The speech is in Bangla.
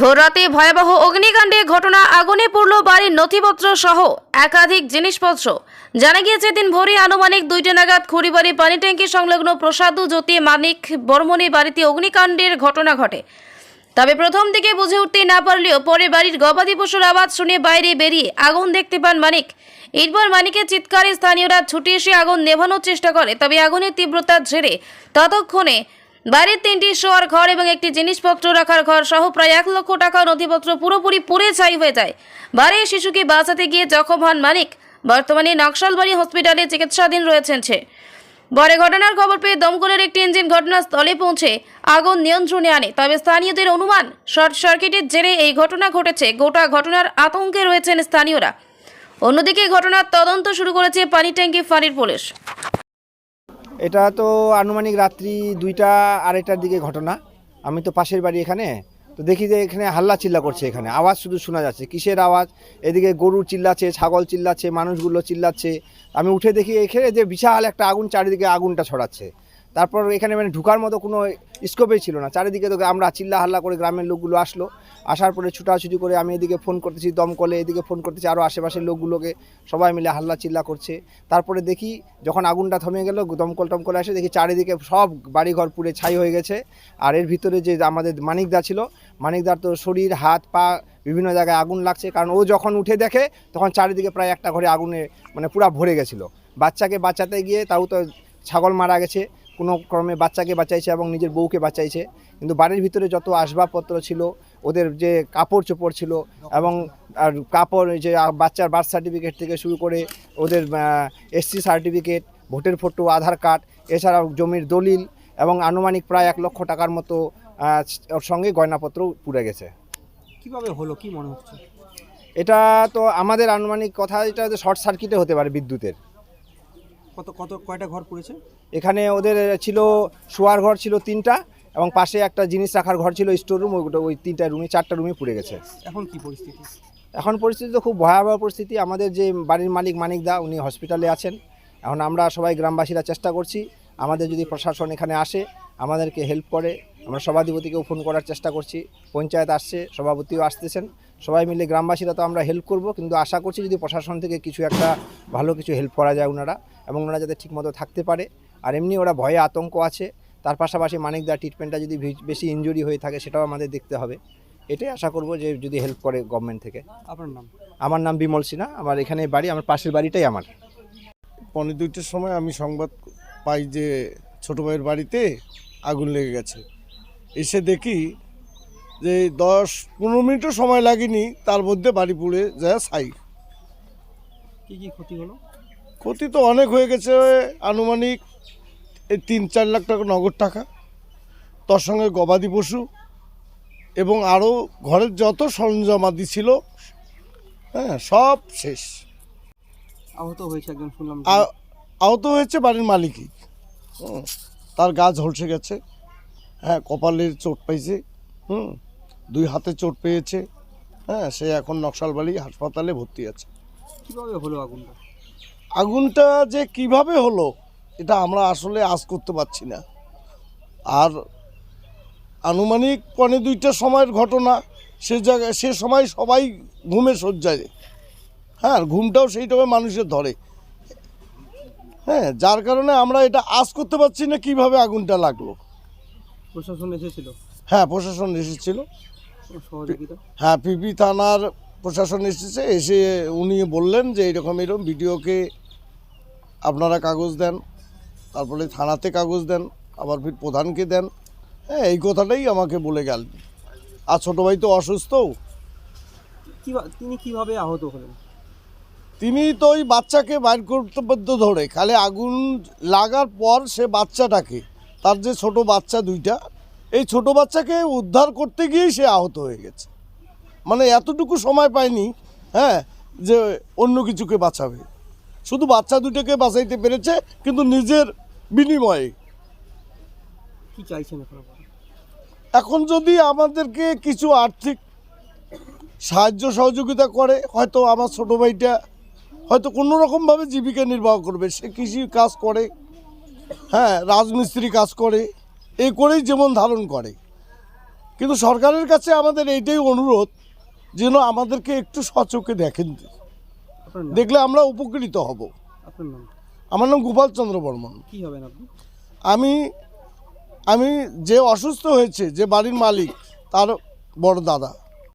ভোররাতে ভয়াবহ অগ্নিকাণ্ডে ঘটনা আগুনে পড়ল বাড়ির নথিপত্র সহ একাধিক জিনিসপত্র। জানা গিয়েছে দিন ভোরে আনুমানিক দুইটা নাগাদ খড়িবাড়ি পানি ট্যাঙ্কি সংলগ্ন প্রসাদু জ্যোতি মানিক বর্মনী বাড়িতে অগ্নিকাণ্ডের ঘটনা ঘটে। তবে প্রথম দিকে বুঝে উঠতে না পারলেও পরে বাড়ির গবাদি পশুর আওয়াজ শুনে বাইরে বেরিয়ে আগুন দেখতে পান মানিক। এরপর মানিকের চিৎকারে স্থানীয়রা ছুটে এসে আগুন নেভানোর চেষ্টা করে, তবে আগুনের তীব্রতার ঝেড়ে ততক্ষণে বাড়ির তিনটি শোয়ার ঘর এবং একটি জিনিসপত্র রাখার ঘর সহ প্রায় এক লক্ষ টাকা নথিপত্র পুরোপুরি পুড়ে ছাই হয়ে যায়। বাড়ির শিশুকে বাঁচাতে গিয়ে জখম হন মানিক। বর্তমানে নকশালবাড়ি হসপিটালে চিকিৎসাধীন রয়েছেন সে। পরে ঘটনার খবর পেয়ে দমকলের একটি ইঞ্জিন ঘটনাস্থলে পৌঁছে আগুন নিয়ন্ত্রণে আনে। তবে স্থানীয়দের অনুমান, শর্ট সার্কিটের জেরে এই ঘটনা ঘটেছে। গোটা ঘটনার আতঙ্কে রয়েছেন স্থানীয়রা। অন্যদিকে ঘটনার তদন্ত শুরু করেছে পানি ট্যাঙ্কি ফাঁড়ির পুলিশ। এটা তো আনুমানিক রাত্রি দুইটা আড়াইটার দিকে ঘটনা। আমি তো পাশের বাড়ি এখানে। তো দেখি যে এখানে হাল্লা চিল্লা করছে এখানে। আওয়াজ শুধু শোনা যাচ্ছে। কিসের আওয়াজ? এদিকে গরু চিল্লাচ্ছে, ছাগল চিল্লাচ্ছে, মানুষগুলো চিল্লাচ্ছে। আমি উঠে দেখি এখানে যে বিশাল একটা আগুন, চারিদিকে আগুনটা ছড়াচ্ছে। তারপর এখানে মানে ঢুকার মতো কোনো স্কোপই ছিল না। চারিদিকে তো আমরা চিল্লা হাল্লা করে গ্রামের লোকগুলো আসলো। আসার পরে ছুটাছুটি করে আমি এদিকে ফোন করতেছি দমকলে এদিকে ফোন করতেছি আরও আশেপাশের লোকগুলোকে সবাই মিলে হাল্লা চিল্লা করছে। তারপরে দেখি যখন আগুনটা থমে গেল দমকল টমকলে আসে দেখি চারিদিকে সব বাড়িঘর পুড়ে ছাই হয়ে গেছে। আর এর ভিতরে যে আমাদের মানিকদা ছিল মানিকদার তো শরীর, হাত, পা বিভিন্ন জায়গায় আগুন লাগছে। কারণ ও যখন উঠে দেখে, তখন চারিদিকে প্রায় একটা ঘরে আগুনে মানে পুরা ভরে গেছিল। বাচ্চাকে বাঁচাতে গিয়ে তাও তো ছাগল মারা গেছে। কোনো ক্রমে বাচ্চাকে বাঁচাইছে এবং নিজের বউকে বাঁচাইছে। কিন্তু বাড়ির ভিতরে যত আসবাবপত্র ছিল ওদের যে কাপড় চোপড় ছিল এবং আর কাপড় যে বাচ্চার বার্থ সার্টিফিকেট থেকে শুরু করে ওদের এসসি সার্টিফিকেট ভোটের ফটো আধার কার্ড এছাড়াও জমির দলিল এবং আনুমানিক প্রায় এক লক্ষ টাকার মতো ওর সঙ্গে গয়নাপত্র পুড়ে গেছে। কীভাবে হলো? কি মনে হচ্ছে? এটা তো আমাদের আনুমানিক কথা এটা শর্ট সার্কিটে হতে পারে বিদ্যুতের। কত কত কয়টা ঘর পড়েছে? এখানে ওদের ছিল শোয়ার ঘর ছিল তিনটা এবং পাশে একটা জিনিস রাখার ঘর ছিল স্টোর রুম ওইটা ওই তিনটা রুমে চারটা রুমে পুড়ে গেছে। এখন কি পরিস্থিতি? এখন পরিস্থিতি তো খুব ভয়াবহ পরিস্থিতি। আমাদের যে বাড়ির মালিক মানিক দা উনি হসপিটালে আছেন। এখন আমরা সবাই গ্রামবাসীরা চেষ্টা করছি আমাদের যদি প্রশাসন এখানে আসে আমাদেরকে হেল্প করে। আমরা সভাধিপতিকেও ফোন করার চেষ্টা করছি। পঞ্চায়েত আসছে সভাপতিও আসতেছেন। সবাই মিলে গ্রামবাসীরা তো আমরা হেল্প করব কিন্তু আশা করছি যদি প্রশাসন থেকে কিছু একটা ভালো কিছু হেল্প করা যায় ওনারা এবং ওনারা যাতে ঠিকমতো থাকতে পারে। আর এমনি ওরা ভয়ে আতঙ্ক আছে তার পাশাপাশি মানিকদা ট্রিটমেন্টটা যদি বেশি ইনজুরি হয়ে থাকে সেটাও আমাদের দেখতে হবে। এটাই আশা করব যে যদি হেল্প করে গভর্নমেন্ট থেকে। আপনার নাম? আমার নাম বিমল সিনহা আমার এখানে বাড়ি আমার পাশের বাড়িটাই আমার। পনেরো দুইটার সময় আমি সংবাদ পাই যে ছোটো ভাইয়ের বাড়িতে আগুন লেগে গেছে। এসে দেখি যে দশ পনেরো মিনিটও সময় লাগেনি তার মধ্যে বাড়ি পুড়ে যায় ছাই কি কি ক্ষতি হলো? ক্ষতি তো অনেক হয়ে গেছে আনুমানিক এই তিন চার লাখ টাকা নগদ টাকা। তার সঙ্গে গবাদি পশু এবং আরও ঘরের যত সরঞ্জামাদি ছিল হ্যাঁ সব শেষ। আহত হয়েছে একজন শুনলাম। আহত হয়েছে বাড়ির মালিকই। তার গা ঝলসে গেছে। হ্যাঁ কপালের চোট পাইছে হুম দুই হাতে চোট পেয়েছে হ্যাঁ সে এখন নকশালবাড়ি হাসপাতালে ভর্তি আছে। কীভাবে হলো আগুনটা? আগুনটা যে কীভাবে হলো এটা আমরা আসলে আজ করতে পারছি না। আর আনুমানিক পনে দুইটার সময়ের ঘটনা সে জায়গায় সে সময় সবাই ঘুমে শয্যায়। হ্যাঁ ঘুমটাও সেই সময় মানুষের ধরে। হ্যাঁ যার কারণে আমরা এটা আজ করতে পারছি না কীভাবে আগুনটা লাগল। প্রশাসন এসেছিল? হ্যাঁ প্রশাসন এসেছিল। সহযোগিতা? হ্যাঁ পিপি থানার প্রশাসন এসেছে এসে উনি বললেন যে এরকম এরকম ভিডিওকে আপনারা কাগজ দেন তারপরে থানাতে কাগজ দেন আবার ফির প্রধানকে দেন। হ্যাঁ এই কথাটাই আমাকে বলে গেল। আর ছোটো ভাই তো অসুস্থ। তিনি কীভাবে আহত হলেন? তিনি তো ওই বাচ্চাকে বাইর করতে ধরে খালি আগুন লাগার পর সে বাচ্চাটাকে তার যে ছোট বাচ্চা দুইটা এই ছোট বাচ্চাকে উদ্ধার করতে গিয়েই সে আহত হয়ে গেছে। মানে এতটুকু সময় পায়নি হ্যাঁ যে অন্য কিছুকে বাঁচাবে। শুধু বাচ্চা দুটোকে বাঁচাইতে পেরেছে কিন্তু নিজের বিনিময়ে। কি চাইছেন এখন যদি আমাদেরকে কিছু আর্থিক সাহায্য সহযোগিতা করে হয়তো আমার ছোটো ভাইটা হয়তো কোনো রকমভাবে জীবিকা নির্বাহ করবে সে কৃষি কাজ করে। হ্যাঁ রাজমিস্ত্রি কাজ করে এই করেই যেমন ধারণ করে। কিন্তু সরকারের কাছে আমাদের এইটাই অনুরোধ যেন আমাদেরকে একটু সচোখে দেখেন। দেখলে আমরা উপকৃত হব। আমার নাম গোপাল চন্দ্র বর্মন। কি হবেন আপনি? আমি আমি যে অসুস্থ হয়েছে যে বাড়ির মালিক তার বড় দাদা।